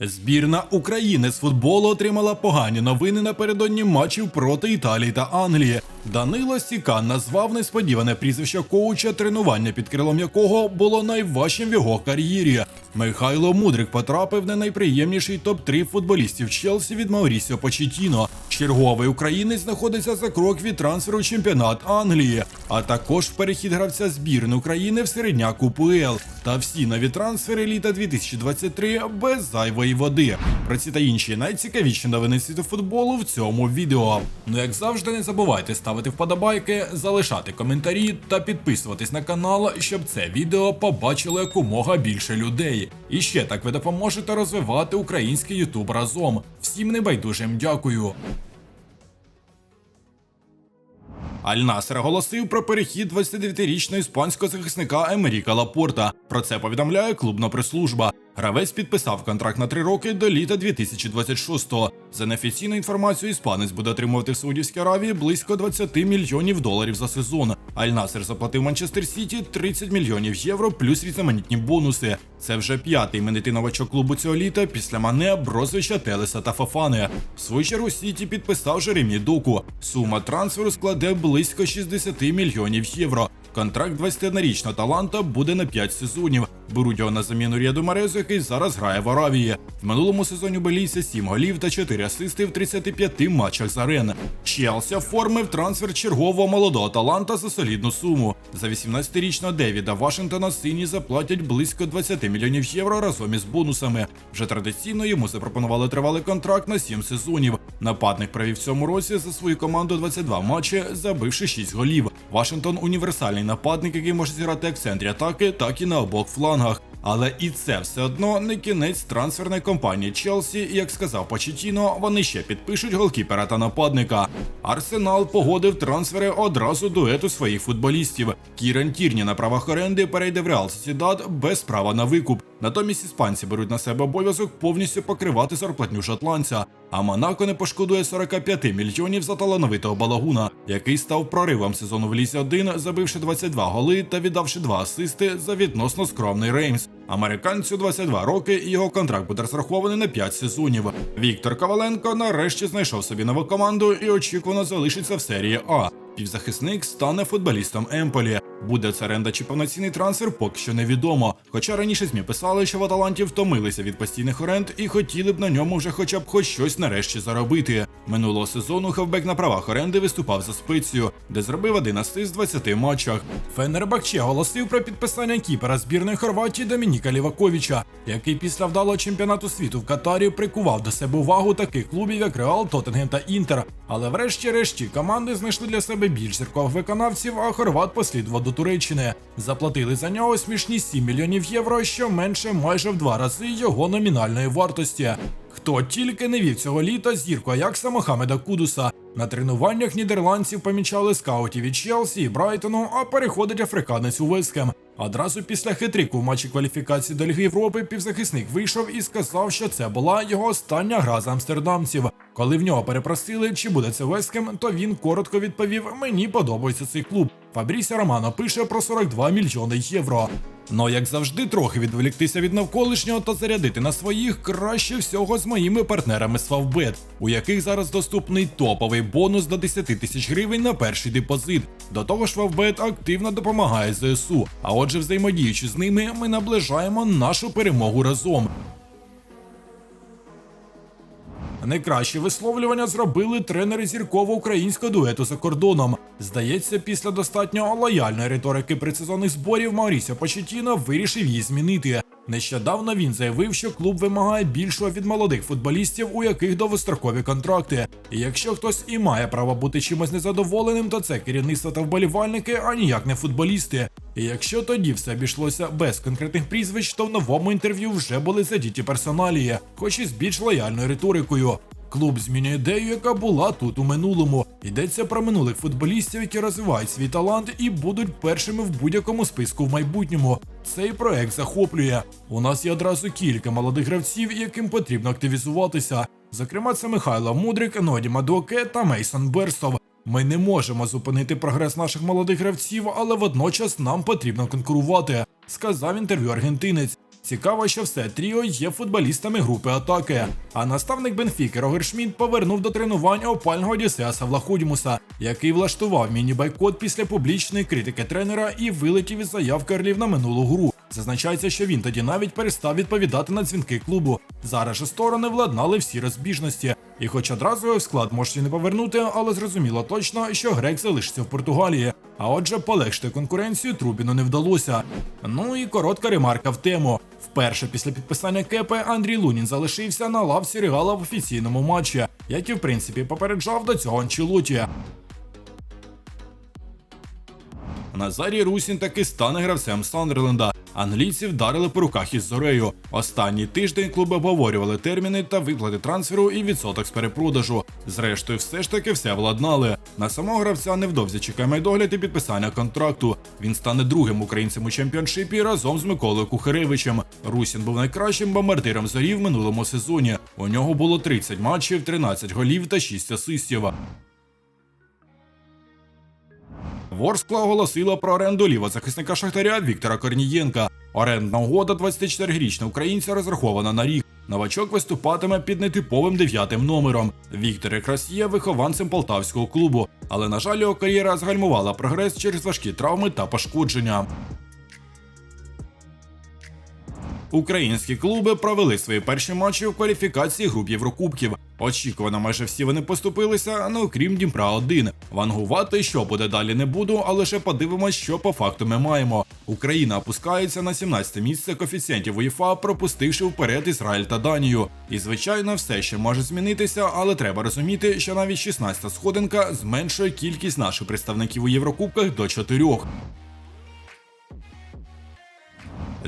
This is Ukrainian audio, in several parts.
Збірна України з футболу отримала погані новини напередодні матчів проти Італії та Англії. Данило Сікан назвав несподіване прізвище коуча, тренування під крилом якого було найважчим в його кар'єрі. Михайло Мудрик потрапив не найприємніший топ-3 футболістів Челсі від Маурісіо Почетіно. Черговий українець знаходиться за крок від трансферу чемпіонат Англії, а також перехід гравця збірної України в середняк УПЛ. Та всі нові трансфери літа 2023 без зайвої води. Про ці та інші найцікавіші новини світу футболу в цьому відео. Ну як завжди, не забувайте ставити вподобайки, залишати коментарі та підписуватись на канал, щоб це відео побачило якомога більше людей. І ще так ви допоможете розвивати український Ютуб разом. Всім небайдужим дякую. Аль-Насер оголосив про перехід 29-річного іспанського захисника Емеріка Лапорта. Про це повідомляє клубна прес-служба. Гравець підписав контракт на три роки до літа 2026-го. За неофіційною інформацією, іспанець буде отримувати в Саудівській Аравії близько 20 мільйонів доларів за сезон. Аль-Насер заплатив Манчестер Сіті 30 мільйонів євро плюс різноманітні бонуси. Це вже п'ятий іменитий новачок клубу цього літа після Мане, Брозвича, Телеса та Фафани. В свою чергу Сіті підписав Жеремі Доку. Сума трансферу складе близько 60 мільйонів євро. Контракт 21-річного таланта буде на 5 сезонів. Беруть його на заміну Ріаду Марезу, який зараз грає в Аравії. В минулому сезоні белійця 7 голів та 4 асисти в 35 матчах за Рен. Челсі оформив трансфер чергового молодого таланта за солідну суму. За 18-річного Девіда Вашингтона сині заплатять близько 20 мільйонів євро разом із бонусами. Вже традиційно йому запропонували тривалий контракт на 7 сезонів. Нападник провів цьому році за свою команду 22 матчі, забивши 6 голів. Вашингтон універсальний нападник, який може зіграти як в центрі атаки, так і на обох флангах. Але і це все одно не кінець трансферної кампанії Челсі. Як сказав Почетіно, вони ще підпишуть голкіпера та нападника. Арсенал погодив трансфери одразу дуету своїх футболістів. Кірен Тірні на правах оренди перейде в Реал Сосідад без права на викуп. Натомість іспанці беруть на себе обов'язок повністю покривати зарплатню шотландця. А Монако не пошкодує 45 мільйонів за талановитого балагуна, який став проривом сезону в лісі 1, забивши 22 голи та віддавши 2 асисти за відносно скромний Реймс. Американцю 22 роки і його контракт буде розрахований на 5 сезонів. Віктор Коваленко нарешті знайшов собі нову команду і очікувано залишиться в серії А. Півзахисник стане футболістом Емполі. Буде це оренда чи повноцінний трансфер, поки що невідомо. Хоча раніше ЗМІ писали, що в Аталанті втомилися від постійних оренд і хотіли б на ньому вже хоча б хоч щось нарешті заробити. Минулого сезону хавбек на правах оренди виступав за спецію, де зробив один асист в 20 матчах. Фенербахче оголосив про підписання кіпера збірної Хорватії Домініка Ліваковича, який після вдалого чемпіонату світу в Катарі прикував до себе увагу таких клубів, як Реал, Тоттенгем та Інтер. Але врешті-решті команди знайшли для себе більш зіркових виконавців, а хорват послідував до Туреччини. Заплатили за нього смішні 7 мільйонів євро, що менше майже в два рази його номінальної вартості. Хто тільки не вів цього літа зірку Аякса Мохамеда Кудуса. На тренуваннях нідерландців помічали скаутів від Челсі і Брайтону, а переходить африканець у Вескем. Одразу після хитрику в матчі кваліфікації до Ліги Європи півзахисник вийшов і сказав, що це була його остання гра за амстердамців. Коли в нього перепросили, чи буде це Вескем, то він коротко відповів: Мені подобається цей клуб. Фабрісі Романо пише про 42 мільйони євро. Ну, як завжди, трохи відволіктися від навколишнього та зарядити на своїх краще всього з моїми партнерами з Favbet, у яких зараз доступний топовий бонус до 10 тисяч гривень на перший депозит. До того ж, Favbet активно допомагає ЗСУ. А отже, взаємодіючи з ними, ми наближаємо нашу перемогу разом. Найкраще висловлювання зробили тренери зірково-українського дуету за кордоном. Здається, після достатньо лояльної риторики предсезонних зборів Маурісіо Почетіно вирішив її змінити. Нещодавно він заявив, що клуб вимагає більшого від молодих футболістів, у яких довгострокові контракти. І якщо хтось і має право бути чимось незадоволеним, то це керівництво та вболівальники, а ніяк не футболісти. І якщо тоді все обійшлося без конкретних прізвищ, то в новому інтерв'ю вже були задіті персоналії, хоч і з більш лояльною риторикою. Клуб змінює ідею, яка була тут у минулому. Йдеться про минулих футболістів, які розвивають свій талант і будуть першими в будь-якому списку в майбутньому. Цей проект захоплює. У нас є одразу кілька молодих гравців, яким потрібно активізуватися. Зокрема, це Михайло Мудрик, Ноді Мадоке та Мейсон Берстов. Ми не можемо зупинити прогрес наших молодих гравців, але водночас нам потрібно конкурувати, сказав інтерв'ю аргентинець. Цікаво, що все тріо є футболістами групи атаки. А наставник Бенфіки Рогер Шмідт повернув до тренувань опального Одіссеаса Влахудімуса, який влаштував міні-байкот після публічної критики тренера і вилетів із заявки Орлів на минулу гру. Зазначається, що він тоді навіть перестав відповідати на дзвінки клубу. Зараз же сторони владнали всі розбіжності. І хоч одразу в склад можуть не повернути, але зрозуміло точно, що грек залишиться в Португалії. А отже, полегшити конкуренцію Трубіну не вдалося. Ну і коротка ремарка в тему. Вперше після підписання кепи Андрій Лунін залишився на лавці Регала в офіційному матчі, як і в принципі попереджав до цього Анчелоті. Назарій Русін таки стане гравцем Сандерленда. Англійці вдарили по руках із зорею. Останній тиждень клуби обговорювали терміни та виплати трансферу і відсоток з перепродажу. Зрештою, все ж таки все владнали. На самого гравця невдовзі чекає майдогляд і підписання контракту. Він стане другим українцем у чемпіоншипі разом з Миколою Кухаревичем. Русін був найкращим бомбардиром зорі в минулому сезоні. У нього було 30 матчів, 13 голів та 6 асистів. Ворскла оголосила про оренду лівозахисника Шахтаря Віктора Корнієнка. Орендна угода 24-річного українця розрахована на рік. Новачок виступатиме під нетиповим дев'ятим номером. Віктор якраз є вихованцем полтавського клубу, але на жаль, його кар'єра згальмувала прогрес через важкі травми та пошкодження. Українські клуби провели свої перші матчі у кваліфікації груп Єврокубків. Очікувано, майже всі вони поступилися, ну окрім Дніпра 1 Вангувати, що буде далі, не буду, а лише подивимось, що по факту ми маємо. Україна опускається на 17 місце коефіцієнтів УЄФА, пропустивши вперед Ізраїль та Данію. І звичайно, все ще може змінитися, але треба розуміти, що навіть 16-та сходинка зменшує кількість наших представників у Єврокубках до 4.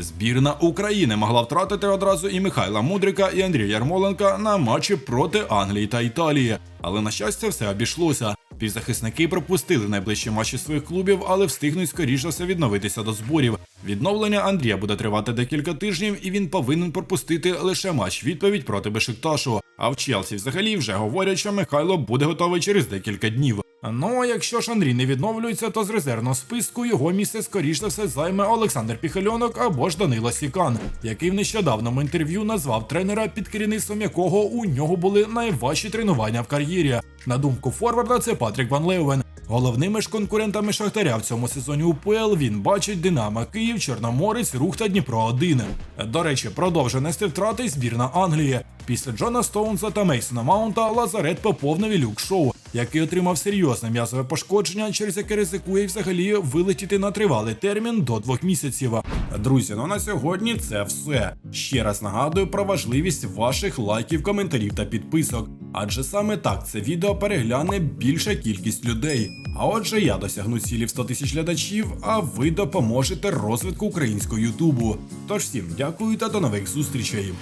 Збірна України могла втратити одразу і Михайла Мудрика, і Андрія Ярмоленка на матчі проти Англії та Італії. Але на щастя, все обійшлося. Півзахисники пропустили найближчі матчі своїх клубів, але встигнуть скоріш за все відновитися до зборів. Відновлення Андрія буде тривати декілька тижнів, і він повинен пропустити лише матч відповідь проти Бешикташу. А в Челсі взагалі вже говорять, що Михайло буде готовий через декілька днів. Ну а якщо ж Андрій не відновлюється, то з резервного списку його місце скоріш за все займе Олександр Піхальонок або ж Данила Сікан, який в нещодавному інтерв'ю назвав тренера, під керівництвом якого у нього були найважчі тренування в кар'єрі. На думку Форварда, це Патрік Ван Леувен. Головними ж конкурентами Шахтаря в цьому сезоні УПЛ він бачить Динамо Київ, Чорноморець, Рух та Дніпро 1 До речі, продовжує нести втрати збірна Англії. Після Джона Стоунса та Мейсона Маунта Лазарет поповнив люк шоу, який отримав серйозне м'язове пошкодження, через яке ризикує взагалі вилетіти на тривалий термін до двох місяців. Друзі, ну на сьогодні це все. Ще раз нагадую про важливість ваших лайків, коментарів та підписок. Адже саме так це відео перегляне більша кількість людей. А отже, я досягну цілі в 100 тисяч глядачів, а ви допоможете розвитку українського Ютубу. Тож всім дякую та до нових зустрічей.